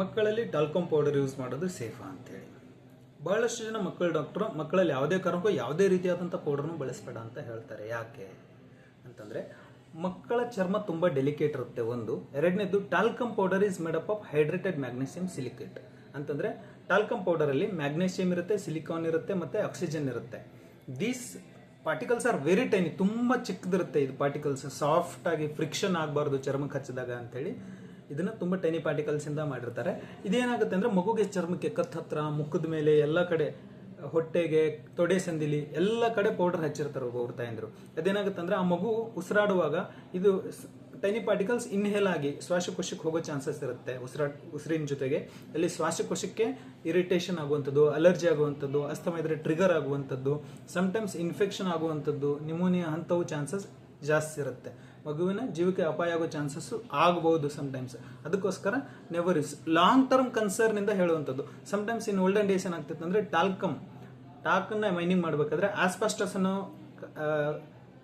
ಮಕ್ಕಳಲ್ಲಿ talcum powder use ಮಾಡೋದು ಸೇಫಾ ಅಂತೇಳಿ. ಬಹಳಷ್ಟು ಜನ ಮಕ್ಕಳ ಡಾಕ್ಟ್ರು ಮಕ್ಕಳಲ್ಲಿ ಯಾವುದೇ ಕಾರಣಕ್ಕೂ ಯಾವುದೇ ರೀತಿಯಾದಂಥ ಪೌಡರ್ನು ಬಳಸಬೇಡ ಅಂತ ಹೇಳ್ತಾರೆ. ಯಾಕೆ ಅಂತಂದರೆ ಮಕ್ಕಳ ಚರ್ಮ ತುಂಬ ಡೆಲಿಕೇಟ್ ಇರುತ್ತೆ ಒಂದು. ಎರಡನೇದು talcum powder is made up of hydrated magnesium silicate ಅಂತಂದರೆ ಟಾಲ್ಕಮ್ ಪೌಡರಲ್ಲಿ ಮ್ಯಾಗ್ನೀಷಿಯಂ ಇರುತ್ತೆ ಸಿಲಿಕಾನ್ ಇರುತ್ತೆ ಮತ್ತು ಆಕ್ಸಿಜನ್ ಇರುತ್ತೆ. These particles are very tiny ತುಂಬ ಚಿಕ್ಕದಿರುತ್ತೆ ಇದು ಪಾರ್ಟಿಕಲ್ಸ್ ಸಾಫ್ಟಾಗಿ ಫ್ರಿಕ್ಷನ್ ಆಗಬಾರ್ದು ಚರ್ಮಕ್ಕೆ ಹಚ್ಚಿದಾಗ ಅಂತೇಳಿ ಇದನ್ನ ತುಂಬ ಟೈನಿ ಪಾರ್ಟಿಕಲ್ಸ್ ಇಂದ ಮಾಡಿರ್ತಾರೆ. ಇದೇನಾಗುತ್ತೆ ಅಂದ್ರೆ ಮಗುಗೆ ಚರ್ಮಕ್ಕೆ ಕತ್ ಹತ್ರ, ಮುಖದ ಮೇಲೆ ಎಲ್ಲ ಕಡೆ ಹೊಟ್ಟೆಗೆ ತೊಡೆ ಸಂದಿಲಿ ಎಲ್ಲ ಕಡೆ ಪೌಡರ್ ಹಚ್ಚಿರ್ತಾರೆ ಅವ್ರ ತಾಯಂದ್ರು. ಅದೇನಾಗುತ್ತೆ ಅಂದ್ರೆ ಆ ಮಗು ಉಸಿರಾಡುವಾಗ ಇದು ಟೈನಿ ಪಾರ್ಟಿಕಲ್ಸ್ ಇನ್ಹೇಲ್ ಆಗಿ ಶ್ವಾಸಕೋಶಕ್ಕೆ ಹೋಗೋ ಚಾನ್ಸಸ್ ಇರುತ್ತೆ ಉಸಿರಾ ಉಸಿರಿನ ಜೊತೆಗೆ. ಅಲ್ಲಿ ಶ್ವಾಸಕೋಶಕ್ಕೆ ಇರಿಟೇಷನ್ ಆಗುವಂಥದ್ದು ಅಲರ್ಜಿ ಆಗುವಂಥದ್ದು, ಅಸ್ತಮ ಇದ್ರೆ ಟ್ರಿಗರ್ ಆಗುವಂಥದ್ದು ಸಮಟೈಮ್ಸ್ ಇನ್ಫೆಕ್ಷನ್ ಆಗುವಂಥದ್ದು ನಿಮೋನಿಯಾ ಅಂಥವು ಚಾನ್ಸಸ್ ಜಾಸ್ತಿ ಇರುತ್ತೆ. ಮಗುವಿನ ಜೀವಕ್ಕೆ ಅಪಾಯ ಆಗೋ ಚಾನ್ಸಸ್ ಆಗಬಹುದು ಸಮಟೈಮ್ಸ್ ಅದಕ್ಕೋಸ್ಕರ never is long term concern ಇಂದ ಹೇಳುವಂಥದ್ದು. ಸಮಟೈಮ್ಸ್ ಇನ್ ಓಲ್ಡನ್ ಡೇಸ್ ಏನಾಗ್ತಿತ್ತು ಅಂದರೆ ಟಾಲ್ಕಮ್ ಟಾಕನ್ನ ಮೈನಿಂಗ್ ಮಾಡಬೇಕಾದ್ರೆ ಆಸ್ಪಾಸ್ಟಸ್ ಅನ್ನೋ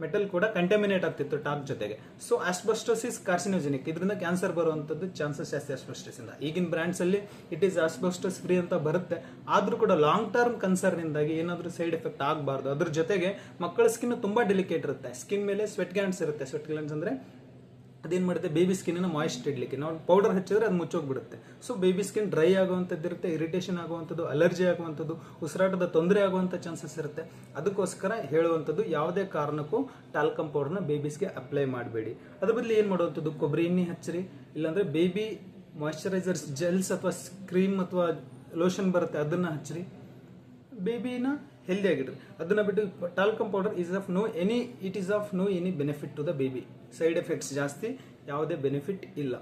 ಮೆಟಲ್ ಕೂಡ ಕಂಟಾಮಿನೇಟ್ ಆಗ್ತಿತ್ತು ಟಾಕ್ ಜೊತೆಗೆ. ಸೊ ಆಸ್ಬೆಸ್ಟೋಸಿಸ್ ಕಾರ್ಸಿನೋಜೆನಿಕ್ ಇದರಿಂದ ಕ್ಯಾನ್ಸರ್ ಬರುವಂಥದ್ದು ಚಾನ್ಸಸ್ ಜಾಸ್ತಿ ಇಂದ. ಈಗಿನ ಬ್ರ್ಯಾಂಡ್ಸ್ ಅಲ್ಲಿ ಇಟ್ ಈಸ್ ಆಸ್ಬಸ್ಟಸ್ ಫ್ರೀ ಅಂತ ಬರುತ್ತೆ. ಆದ್ರೂ ಕೂಡ ಲಾಂಗ್ ಟರ್ಮ್ ಕನ್ಸರ್ನ್ ಇಂದಾಗಿ ಏನಾದ್ರೂ ಸೈಡ್ ಎಫೆಕ್ಟ್ ಆಗಬಾರ್ದು. ಅದ್ರ ಜೊತೆಗೆ ಮಕ್ಕಳ ಸ್ಕಿನ್ ತುಂಬಾ ಡೆಲಿಕೇಟ್ ಇರುತ್ತೆ. ಸ್ಕಿನ್ ಮೇಲೆ ಸ್ವೆಟ್ ಗ್ಯಾಂಡ್ಸ್ ಇರುತ್ತೆ. ಸ್ವೆಟ್ ಗ್ಯಾಂಡ್ಸ್ ಅಂದ್ರೆ ಅದೇನ್ ಮಾಡುತ್ತೆ? ಬೇಬಿ ಸ್ಕಿನ್ ಮಾಯಿಸ್ಟ್ ಇಡಲಿಕ್ಕೆ. ನಾವು ಪೌಡರ್ ಹಚ್ಚಿದ್ರೆ ಅದು ಮುಚ್ಚೋಗ್ಬಿಡುತ್ತೆ. ಸೊ ಬೇಬಿ ಸ್ಕಿನ್ ಡ್ರೈ ಆಗುವಂಥದ್ದು ಇರುತ್ತೆ ಇರಿಟೇಷನ್ ಆಗುವಂಥದ್ದು ಅಲರ್ಜಿ ಆಗುವಂಥದ್ದು, ಉಸಿರಾಟದ ತೊಂದರೆ ಆಗುವಂಥ ಚಾನ್ಸಸ್ ಇರುತ್ತೆ. ಅದಕ್ಕೋಸ್ಕರ ಹೇಳುವಂಥದ್ದು ಯಾವುದೇ ಕಾರಣಕ್ಕೂ ಟಾಲ್ಕಮ್ ಪೌಡರ್ನ ಬೇಬೀಸ್ಗೆ ಅಪ್ಲೈ ಮಾಡಬೇಡಿ. ಅದ್ರ ಬದಲು ಏನು ಮಾಡುವಂಥದ್ದು? ಕೊಬ್ಬರಿ ಎಣ್ಣೆ ಹಚ್ಚಿರಿ. ಇಲ್ಲಾಂದರೆ ಬೇಬಿ ಮಾಯಶ್ಚರೈಸರ್ಸ್ ಜೆಲ್ಸ್ ಅಥವಾ ಕ್ರೀಮ್ ಅಥವಾ ಲೋಷನ್ ಬರುತ್ತೆ, ಅದನ್ನು ಹಚ್ಚಿರಿ. ಬೇಬಿನ ಹೆಲ್ದಿ ಆಗಿಡ್ರಿ ಅದನ್ನ ಬಿಟ್ಟು talcum powder is of no any it is of no any benefit to the baby side effects ಜಾಸ್ತಿ, ಯಾವುದೇ ಬೆನಿಫಿಟ್ ಇಲ್ಲ.